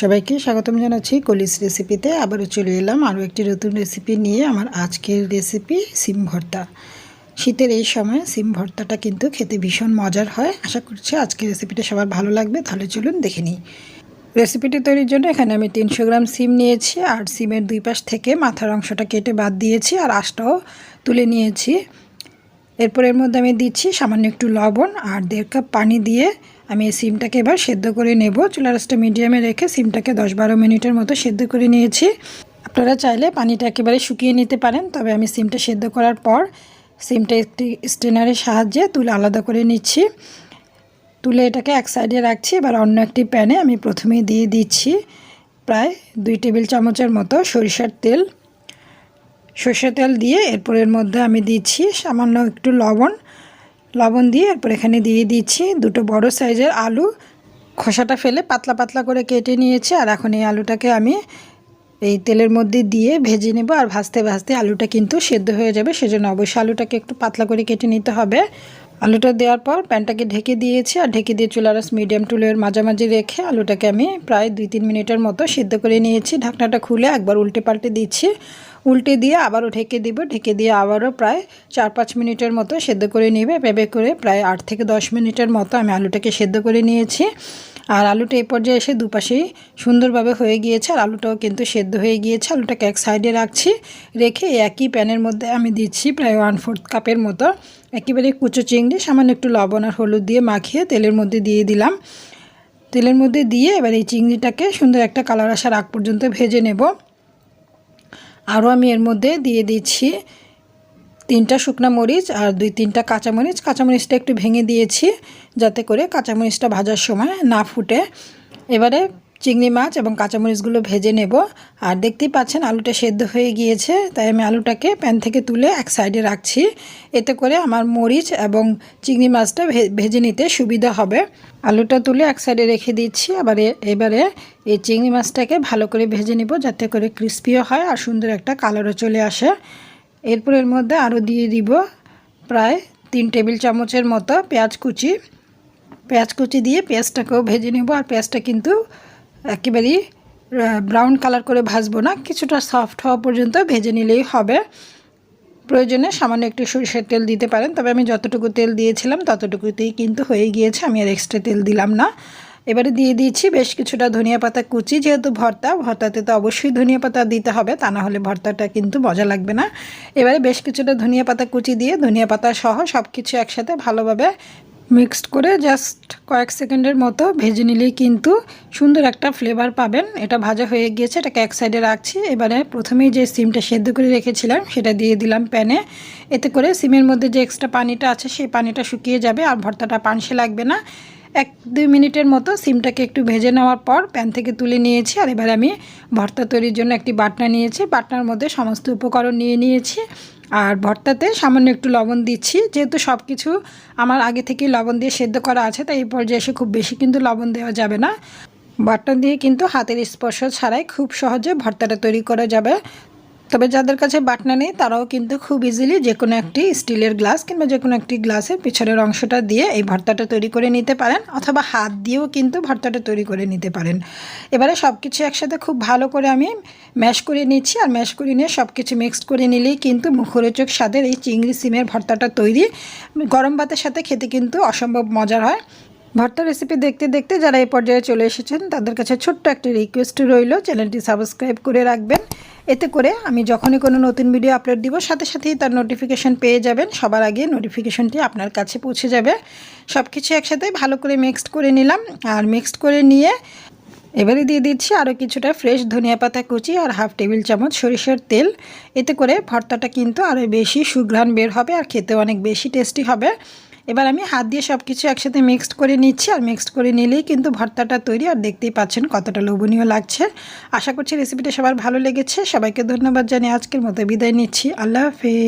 সবাইকে স্বাগতম জানাচ্ছি কলিস রেসিপিতে। আবারও চলে এলাম আরও একটি নতুন রেসিপি নিয়ে আমার আজকের রেসিপি সিম ভর্তা। শীতের এই সময় সিম ভর্তাটা কিন্তু খেতে ভীষণ মজার হয়। আশা করছি আজকের রেসিপিটা সবার ভালো লাগবে, তাহলে চলুন দেখে নিই। রেসিপিটি তৈরির জন্য এখানে আমি তিনশো গ্রাম সিম নিয়েছি আর সিমের দুই পাশ থেকে মাথার অংশটা কেটে বাদ দিয়েছি আর আশটাও তুলে নিয়েছি। এরপর এর মধ্যে আমি দিচ্ছি সামান্য একটু লবণ আর দেড় কাপ পানি দিয়ে আমি এই সিমটাকে এবার সেদ্ধ করে নেব। চুলা রাসটা মিডিয়ামে রেখে সিমটাকে দশ বারো মিনিটের মতো সেদ্ধ করে নিয়েছি। আপনারা চাইলে পানিটা একেবারে শুকিয়ে নিতে পারেন, তবে আমি সিমটা সেদ্ধ করার পর সিমটা একটি স্টেনারের সাহায্যে তুলে আলাদা করে নিচ্ছি। তুলে এটাকে এক সাইডে রাখছি, এবার অন্য একটি প্যানে আমি প্রথমেই দিয়ে দিচ্ছি প্রায় দুই টেবিল চামচের মতো সরিষার তেল। সর্ষে তেল দিয়ে এরপর এর মধ্যে আমি দিচ্ছি সামান্য একটু লবণ। লবণ দিয়ে এরপর এখানে দিয়ে দিচ্ছি দুটো বড় সাইজের আলু। খোসাটা ফেলে পাতলা পাতলা করে কেটে নিয়েছি আর এখন এই আলুটাকে আমি এই তেলের মধ্যে দিয়ে ভেজে নেব আর ভাজতে ভাজতে আলুটা কিন্তু সেদ্ধ হয়ে যাবে। সেজন্য অবশ্যই আলুটাকে একটু পাতলা করে কেটে নিতে হবে। আলুটা দেওয়ার পর প্যানটাকে ঢেকে দিয়েছি আর ঢেকে দিয়ে চুলার মিডিয়াম টুলের মাঝামাঝি রেখে আলুটাকে আমি প্রায় দুই তিন মিনিটের মতো সিদ্ধ করে নিয়েছি। ঢাকনাটা খুলে একবার উল্টে পাল্টে দিচ্ছি। উল্টে দিয়ে আবারও ঢেকে দিব। ঢেকে দিয়ে আবারও প্রায় চার পাঁচ মিনিটের মতো সেদ্ধ করে নেবে। পেবে করে প্রায় আট থেকে দশ মিনিটের মতো আমি আলুটাকে সেদ্ধ করে নিয়েছি। আর আলুটা এই পর্যায়ে এসে দুপাশেই সুন্দরভাবে হয়ে গিয়েছে। আর আলুটাও কিন্তু সেদ্ধ হয়ে গিয়েছে। আলুটাকে এক সাইডে রাখছি, রেখে একই প্যানের মধ্যে আমি দিচ্ছি প্রায় ওয়ান ফোর্থ কাপের মতো। একেবারে কুচো চিংড়ি, সামান্য একটু লবণ আর হলুদ দিয়ে মাখিয়ে তেলের মধ্যে দিয়ে দিলাম। তেলের মধ্যে দিয়ে এবার এই চিংড়িটাকে সুন্দর একটা কালার আসার আগ পর্যন্ত ভেজে নেব। আরও আমি এর মধ্যে দিয়ে দিচ্ছি তিনটা শুকনা মরিচ আর দুই তিনটা কাঁচামরিচ কাঁচামরিচটা একটু ভেঙে দিয়েছি যাতে করে কাঁচামরিচটা ভাজার সময় না ফুটে। এবারে চিংড়ি মাছ এবং কাঁচামরিচগুলো ভেজে নেব। আর দেখতেই পাচ্ছেন আলুটা সেদ্ধ হয়ে গিয়েছে, তাই আমি আলুটাকে প্যান থেকে তুলে এক সাইডে রাখছি। এতে করে আমার মরিচ এবং চিংড়ি মাছটা ভেজে নিতে সুবিধা হবে। আলুটা তুলে এক সাইডে রেখে দিচ্ছি। আবার এবারে এই চিংড়ি মাছটাকে ভালো করে ভেজে নেব যাতে করে ক্রিস্পিও হয় আর সুন্দর একটা কালারও চলে আসে। এরপর এর মধ্যে আরও দিয়ে দিব প্রায় তিন টেবিল চামচের মতো পেঁয়াজ কুচি। পেঁয়াজ কুচি দিয়ে পেঁয়াজটাকেও ভেজে নেব আর পেঁয়াজটা কিন্তু একেবারেই ব্রাউন কালার করে ভাজবো না, কিছুটা সফট হওয়া পর্যন্ত ভেজে নিলেই হবে। প্রয়োজনে সামান্য একটু সরিষার তেল দিতে পারেন, তবে আমি যতটুকু তেল দিয়েছিলাম ততটুকুতেই কিন্তু হয়ে গিয়েছে, আমি আর এক্সট্রা তেল দিলাম না। এবারে দিয়ে দিয়েছি বেশ কিছুটা ধনিয়া পাতা কুচি, যেহেতু ভর্তা, ভর্তাতে তো অবশ্যই ধনিয়া পাতা দিতে হবে, তা না হলে ভর্তাটা কিন্তু মজা লাগবে না। এবারে বেশ কিছুটা ধনিয়া পাতা কুচি দিয়ে, ধনিয়া পাতা সহ সব কিছু একসাথে ভালোভাবে মিক্সড করে জাস্ট কয়েক সেকেন্ডের মতো ভেজে নিলেই কিন্তু সুন্দর একটা ফ্লেভার পাবেন। এটা ভাজা হয়ে গিয়েছে, এটাকে এক সাইডে রাখছি। এবারে প্রথমেই যে সিমটা সেদ্ধ করে রেখেছিলাম, সেটা দিয়ে দিলাম প্যানে। এতে করে সিমের মধ্যে যে এক্সট্রা পানিটা আছে, সেই পানিটা শুকিয়ে যাবে আর ভর্তাটা পানসে লাগবে না। এক দুই মিনিটের মতো সিমটাকে একটু ভেজে নেওয়ার পর প্যান থেকে তুলে নিয়েছি আর এবার আমি ভর্তা তৈরির জন্য একটি বাটনা নিয়েছি। বাটনার মধ্যে সমস্ত উপকরণ নিয়ে নিয়েছি আর ভর্তাতে সামান্য একটু লবণ দিচ্ছি। যেহেতু সব কিছু আমার আগে থেকেই লবণ দিয়ে সেদ্ধ করা আছে, তাই এই পর্যায়ে এসে খুব বেশি কিন্তু লবণ দেওয়া যাবে না। বাটনা দিয়ে কিন্তু হাতের স্পর্শ ছাড়াই খুব সহজে ভর্তাটা তৈরি করা যাবে। তবে যাদের কাছে বাটনা নেই, তারাও কিন্তু খুব ইজিলি যে কোনো একটি স্টিলের গ্লাস কিংবা যে কোনো একটি গ্লাসের পিছনের অংশটা দিয়ে এই ভর্তাটা তৈরি করে নিতে পারেন অথবা হাত দিয়েও কিন্তু ভর্তাটা তৈরি করে নিতে পারেন। এবারে সব কিছু একসাথে খুব ভালো করে আমি ম্যাশ করে নিচ্ছি আর ম্যাশ করে নিয়ে সব কিছু মিক্সড করে নিলেই কিন্তু মুখরোচক স্বাদের এই চিংড়ি সিমের ভর্তাটা তৈরি। গরম ভাতের সাথে খেতে কিন্তু অসম্ভব মজার হয়। ভর্তা রেসিপি দেখতে দেখতে যারা এই পর্যায়ে চলে এসেছেন, তাদের কাছে ছোট্ট একটি রিকোয়েস্ট রইল। চ্যানেলটি সাবস্ক্রাইব করে রাখবেন। এতে করে আমি যখনই কোনো নতুন ভিডিও আপলোড দিব, সাথে সাথেই তার নোটিফিকেশান পেয়ে যাবেন। সবার আগে নোটিফিকেশানটি আপনার কাছে পৌঁছে যাবে। সব কিছু একসাথে ভালো করে মিক্সড করে নিলাম। আর মিক্সড করে নিয়ে এবারে দিয়ে দিচ্ছি আরও কিছুটা ফ্রেশ ধনিয়া পাতা কুচি আর হাফ টেবিল চামচ সরিষার তেল। এতে করে ভর্তাটা কিন্তু আরও বেশি সুঘ্রাণ বের হবে আর খেতে অনেক বেশি টেস্টি হবে। এবার আমি হাত দিয়ে সব কিছু একসাথে মিক্সড করে নিচ্ছি, আর মিক্সড করে নিলেই কিন্তু ভর্তাটা তৈরি, আর দেখতেই পাচ্ছেন কতটা লোভনীয় লাগছে। আশা করছি রেসিপিটা সবার ভালো লেগেছে। সবাইকে ধন্যবাদ জানিয়ে আজকের মতো বিদায় নিচ্ছি। আল্লাহ হাফেজ।